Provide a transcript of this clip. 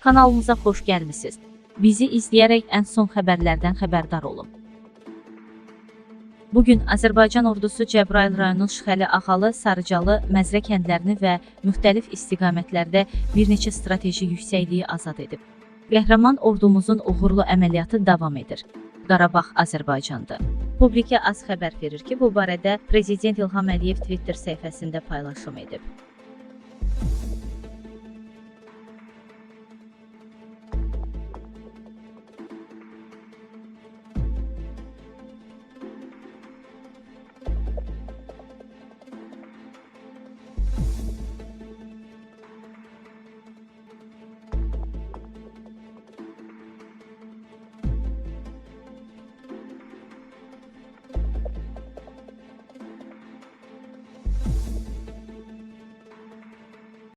Kanalımıza xoş gəlmisiniz. Bizi izləyərək ən son xəbərlərdən xəbərdar olun. Bu gün Azərbaycan ordusu Cəbrayıl rayonunun Şıxəli, Ağalı, Sarıcalı, Məzrə kəndlərini və müxtəlif istiqamətlərdə bir neçə strateji yüksəkliyi azad edib. Qəhrəman ordumuzun uğurlu əməliyyatı davam edir. Qarabağ Azərbaycandır. Publika az xəbər verir ki, bu barədə Prezident İlham Əliyev Twitter səhifəsində paylaşım edib.